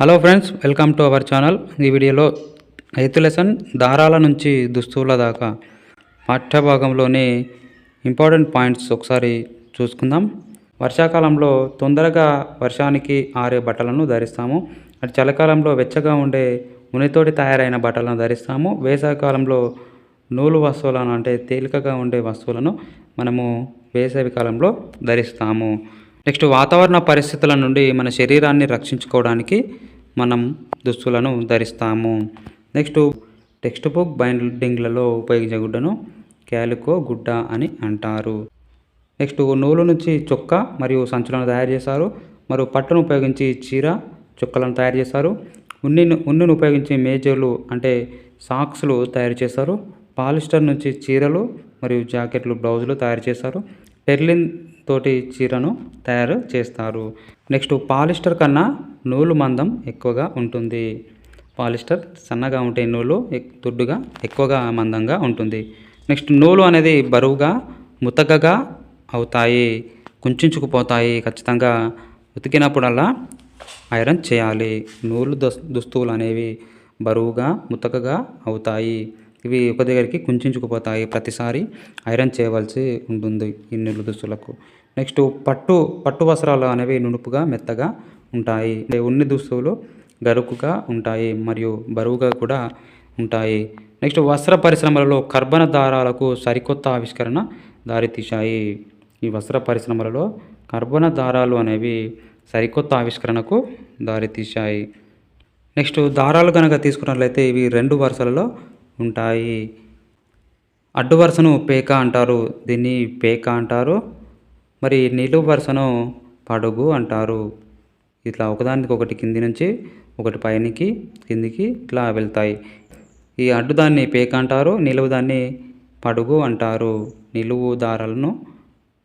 Hello friends welcome to our channel ఈ వీడియోలో eighth lesson దారాల నుంచి దుస్తువుల దాకా పాఠ్యభాగంలోని ఇంపార్టెంట్ పాయింట్స్ ఒకసారి చూసుకుందాం. వర్షాకాలంలో తొందరగా వర్షానికి ఆరే బట్టలను ధరిస్తాము. అటు చలికాలంలో వెచ్చగా ఉండే ఉనితోటి తయారైన బట్టలను ధరిస్తాము. వేసవికాలంలో నూలు వస్తువులను అంటే తేలికగా ఉండే వస్తువులను మనము వేసవి కాలంలో ధరిస్తాము. నెక్స్ట్ వాతావరణ పరిస్థితుల నుండి మన శరీరాన్ని రక్షించుకోవడానికి మనం దుస్తులను ధరిస్తాము. నెక్స్ట్ టెక్స్ట్ బుక్ బైండింగ్లలో ఉపయోగించే గుడ్డను క్యాలికో గుడ్డ అని అంటారు. నెక్స్ట్ నూలు నుంచి చొక్క మరియు సంచులను తయారు చేస్తారు. మరియు పట్టును ఉపయోగించి చీర చొక్కలను తయారు చేస్తారు. ఉన్నిని ఉన్నిని ఉపయోగించి మేజర్లు అంటే సాక్స్లు తయారు చేస్తారు. పాలిస్టర్ నుంచి చీరలు మరియు జాకెట్లు బ్లౌజులు తయారు చేస్తారు. టెర్లిన్ తోటి చీరను తయారు చేస్తారు. నెక్స్ట్ పాలిస్టర్ కన్నా నూలు మందం ఎక్కువగా ఉంటుంది. పాలిస్టర్ సన్నగా ఉంటే నూలు ఎక్- దుడ్డుగా ఎక్కువగా మందంగా ఉంటుంది. నెక్స్ట్ నూలు అనేది బరువుగా ముతకగా అవుతాయి. కుంచుకుపోతాయి. ఖచ్చితంగా ఉతికినప్పుడల్లా ఐరన్ చేయాలి. నూలు దుస్తువులు అనేవి బరువుగా ముతకగా అవుతాయి. ఇవి ఒక దగ్గరికి కుంచుకుపోతాయి ప్రతిసారి. ఐరన్ చేయవలసి ఉంటుంది ఈ నూలు దుస్తులకు. నెక్స్ట్ పట్టు పట్టు వస్త్రాలు అనేవి నునుపుగా మెత్తగా ఉంటాయి. ఉన్ని దుస్తువులు గరుకుగా ఉంటాయి మరియు బరువుగా కూడా ఉంటాయి. నెక్స్ట్ వస్త్ర పరిశ్రమలలో కర్బన దారాలకు సరికొత్త ఆవిష్కరణ దారితీశాయి ఈ వస్త్ర పరిశ్రమలలో కర్బన దారాలు అనేవి సరికొత్త ఆవిష్కరణకు దారితీశాయి నెక్స్ట్ దారాలు కనుక తీసుకున్నట్లయితే ఇవి రెండు వరుసలలో ఉంటాయి. అడ్డు వరుసను పేక అంటారు. దీన్ని పేక అంటారు. మరి నిలువు వరుసను పడుగు అంటారు. ఇట్లా ఒకదానికి ఒకటి కింది నుంచి ఒకటి పైనికి కిందికి ఇట్లా వెళ్తాయి. ఈ అడ్డుదాన్ని పేక అంటారు. నిలువు దాన్ని పడుగు అంటారు. నిలువు దారాలను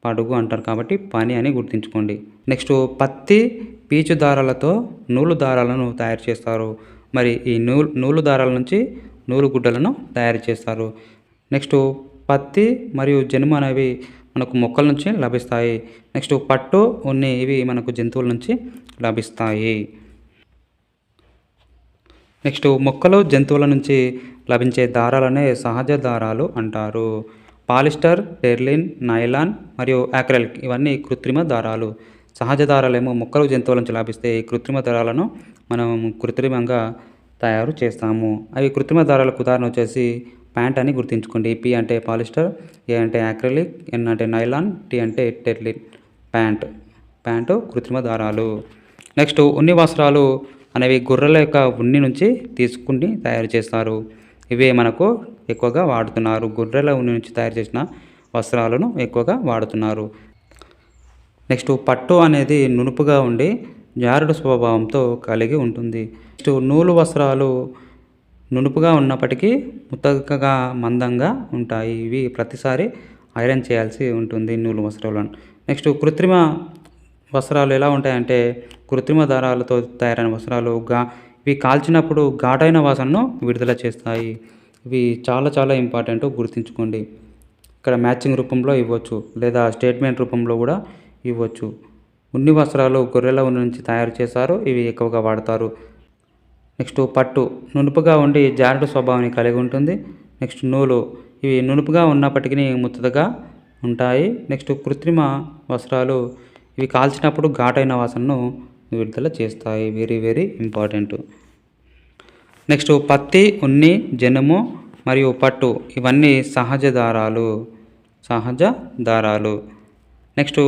పడుగు అంటారు కాబట్టి పని అని గుర్తుంచుకోండి. నెక్స్ట్ పత్తి పీచు దారాలతో నూలు దారాలను తయారు చేస్తారు. మరి ఈ నూలు నూలు దారాల నుంచి నూలు గుడ్డలను తయారు చేస్తారు. నెక్స్ట్ పత్తి మరియు జనుము అనేవి మనకు మొక్కల నుంచి లభిస్తాయి. నెక్స్ట్ పట్టు ఉన్ని ఇవి మనకు జంతువుల నుంచి లభిస్తాయి. నెక్స్ట్ మొక్కలు జంతువుల నుంచి లభించే దారాలనే సహజ దారాలు అంటారు. పాలిస్టర్ టెర్లిన్ నైలాన్ మరియు యాక్రెలిక్ ఇవన్నీ కృత్రిమ దారాలు. సహజ దారాలేమో మొక్కలు జంతువుల నుంచి లభిస్తే ఈ కృత్రిమ దారాలను మనం కృత్రిమంగా తయారు చేస్తాము. అవి కృత్రిమ దారాలకు ఉదాహరణ వచ్చేసి ప్యాంట్ అని గుర్తుంచుకోండి. పి అంటే పాలిస్టర్ ఏ అంటే యాక్రిలిక్ ఎన్ అంటే నైలాన్ టీ అంటే టెర్లిన్ ప్యాంట్. ప్యాంటు కృత్రిమ దారాలు. నెక్స్ట్ ఉన్ని వస్త్రాలు అనేవి గొర్రెల యొక్క ఉన్ని నుంచి తీసుకుని తయారు చేస్తారు. ఇవే మనకు ఎక్కువగా వాడుతున్నారు. గొర్రెల ఉన్ని నుంచి తయారు చేసిన వస్త్రాలను ఎక్కువగా వాడుతున్నారు. నెక్స్ట్ పట్టు అనేది నునుపుగా ఉండి జారుడు స్వభావంతో కలిగి ఉంటుంది. నెక్స్ట్ నూలు వస్త్రాలు నునుపుగా ఉన్నప్పటికీ ముతకగా మందంగా ఉంటాయి. ఇవి ప్రతిసారి ఐరన్ చేయాల్సి ఉంటుంది నూలు వస్త్రాలను. నెక్స్ట్ కృత్రిమ వస్త్రాలు ఎలా ఉంటాయంటే కృత్రిమ దారాలతో తయారైన వస్త్రాలు గా ఇవి కాల్చినప్పుడు ఘాటైన వాసనను విడుదల చేస్తాయి. ఇవి చాలా చాలా ఇంపార్టెంట్ గుర్తుంచుకోండి. ఇక్కడ మ్యాచింగ్ రూపంలో ఇవ్వచ్చు లేదా స్టేట్మెంట్ రూపంలో కూడా ఇవ్వచ్చు. ఉన్ని వస్త్రాలు గొర్రెల ఉన్ని నుంచి తయారు చేస్తారు ఇవి ఎక్కువగా వాడతారు. నెక్స్ట్ పట్టు. నునుపుగా ఉండి జారుడు స్వభావాన్ని కలిగి ఉంటుంది. నెక్స్ట్ నూలు. ఇవి నునుపుగా ఉన్నప్పటికీ ముత్తదగా ఉంటాయి. నెక్స్ట్ కృత్రిమ వస్త్రాలు. ఇవి కాల్చినప్పుడు ఘాటైన వాసనను విడుదల చేస్తాయి. Very very important. నెక్స్ట్ పత్తి ఉన్ని జనుము మరియు పట్టు. ఇవన్నీ సహజ దారాలు. సహజ దారాలు. నెక్స్ట్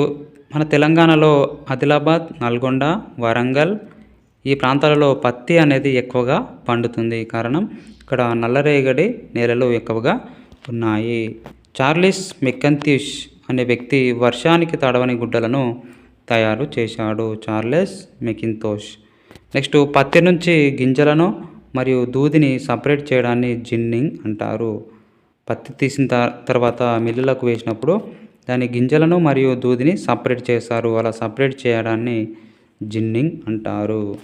మన తెలంగాణలో ఆదిలాబాద్ నల్గొండ వరంగల్ ఈ ప్రాంతాలలో పత్తి అనేది ఎక్కువగా పండుతుంది. కారణం ఇక్కడ నల్లరేగడి నేలలు ఎక్కువగా ఉన్నాయి. చార్లిస్ మెక్కంతిష్ అనే వ్యక్తి వర్షానికి తడవని గుడ్డలను తయారు చేశాడు. చార్లెస్ మెకింతోష్ నెక్స్ట్ పత్తి నుంచి గింజలను మరియు దూదిని సపరేట్ చేయడాన్ని జిన్నింగ్ అంటారు. పత్తి తీసిన తర్వాత మిల్లులకు వేసినప్పుడు దాని గింజలను మరియు దూదిని సపరేట్ చేస్తారు. అలా సపరేట్ చేయడాన్ని జిన్నింగ్ అంటారు.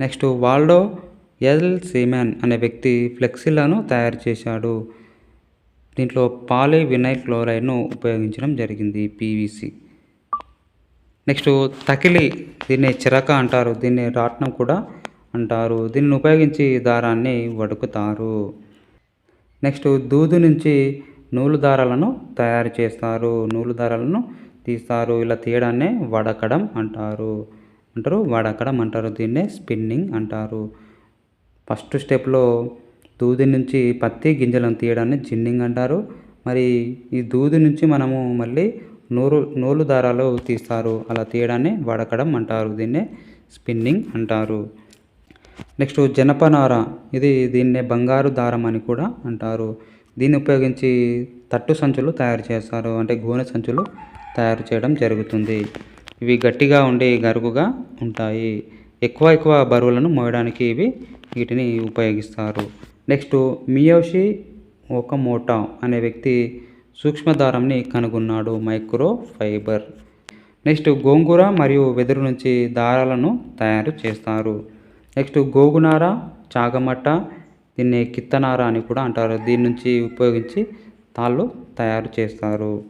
నెక్స్ట్ వాల్డో ఎల్ సీమెన్ అనే వ్యక్తి ఫ్లెక్సీలను తయారు చేశాడు. దీంట్లో పాలీ వినైల్ క్లోరైడ్ను ఉపయోగించడం జరిగింది పీవీసీ నెక్స్ట్ తకిలి దీన్ని చిరక అంటారు. దీన్ని రాట్నం కూడా అంటారు. దీన్ని ఉపయోగించి దారాన్ని వడుకుతారు. నెక్స్ట్ దూదు నుంచి నూలు దారాలను తయారు చేస్తారు. నూలు దారాలను తీస్తారు. ఇలా తీయడాన్నే వడకడం అంటారు. అంటారు? వడకడం అంటారు. దీన్నే స్పిన్నింగ్ అంటారు. ఫస్ట్ స్టెప్లో దూది నుంచి పత్తి గింజలను తీయడాన్ని జిన్నింగ్ అంటారు. మరి ఈ దూది నుంచి మనము మళ్ళీ నూరు నూలు దారాలు తీస్తారు. అలా తీయడాన్ని వడకడం అంటారు. దీన్నే స్పిన్నింగ్ అంటారు. నెక్స్ట్ జనపనార. ఇది దీన్నే బంగారు దారం అని కూడా అంటారు. దీన్ని ఉపయోగించి తట్టు సంచులు తయారు చేస్తారు. అంటే గోనె సంచులు తయారు చేయడం జరుగుతుంది. ఇవి గట్టిగా ఉండి గరుకుగా ఉంటాయి. ఎక్కువ ఎక్కువ బరువులను మోయడానికి ఇవి వీటిని ఉపయోగిస్తారు. నెక్స్ట్ మియోషి ఒక మోటా అనే వ్యక్తి సూక్ష్మదారంని కనుగొన్నాడు. మైక్రో ఫైబర్ నెక్స్ట్ గోంగూర మరియు వెదురు నుంచి దారాలను తయారు చేస్తారు. నెక్స్ట్ గోగునార చాగమట్ట దీన్ని కిత్తనార అని కూడా అంటారు. దీని నుంచి ఉపయోగించి తాళ్ళు తయారు చేస్తారు.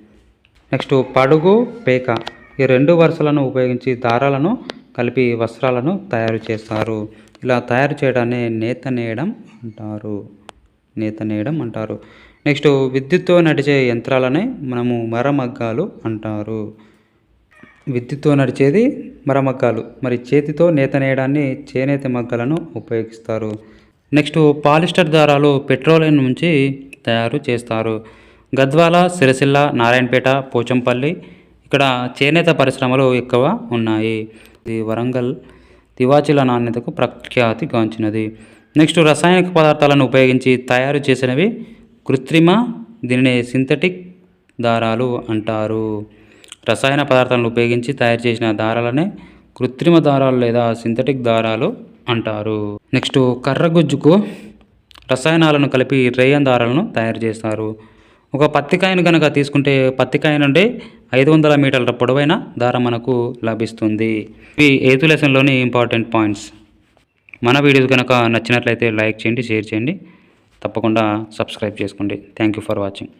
నెక్స్ట్ పడుగు పేక ఈ రెండు వరుసలను ఉపయోగించి దారాలను కలిపి వస్త్రాలను తయారు చేస్తారు. ఇలా తయారు చేయడాన్ని నేత నేయడం అంటారు. నేత నేయడం అంటారు. నెక్స్ట్ విద్యుత్తో నడిచే యంత్రాలనే మనము మరమగ్గాలు అంటారు. విద్యుత్తో నడిచేది మరమగ్గాలు మరి చేతితో నేత నేయడాన్ని చేనేత మగ్గాలను ఉపయోగిస్తారు. నెక్స్ట్ పాలిస్టర్ దారాలు పెట్రోలియం నుంచి తయారు చేస్తారు. గద్వాల సిరిసిల్ల నారాయణపేట పోచంపల్లి ఇక్కడ చేనేత పరిశ్రమలు ఎక్కువ ఉన్నాయి. ఇది వరంగల్ తివాచీల నాణ్యతకు ప్రఖ్యాతిగాంచినది నెక్స్ట్ రసాయనిక పదార్థాలను ఉపయోగించి తయారు చేసినవి కృత్రిమ దీనిని సింథటిక్ దారాలు అంటారు. రసాయన పదార్థాలను ఉపయోగించి తయారు చేసిన దారాలనే కృత్రిమ దారాలు లేదా సింథటిక్ దారాలు అంటారు. నెక్స్ట్ కర్రగుజ్జుకు రసాయనాలను కలిపి రేయన్ దారాలను తయారు చేస్తారు. ఒక పత్తికాయను కనుక తీసుకుంటే పత్తికాయ నుండి ఐదు వందల మీటర్ల పొడవైన దారం మనకు లభిస్తుంది. ఇవి ఎయిత్ లెసన్లోని ఇంపార్టెంట్ పాయింట్స్. మన వీడియోస్ కనుక నచ్చినట్లయితే లైక్ చేయండి షేర్ చేయండి. తప్పకుండా సబ్స్క్రైబ్ చేసుకోండి. Thank you for watching.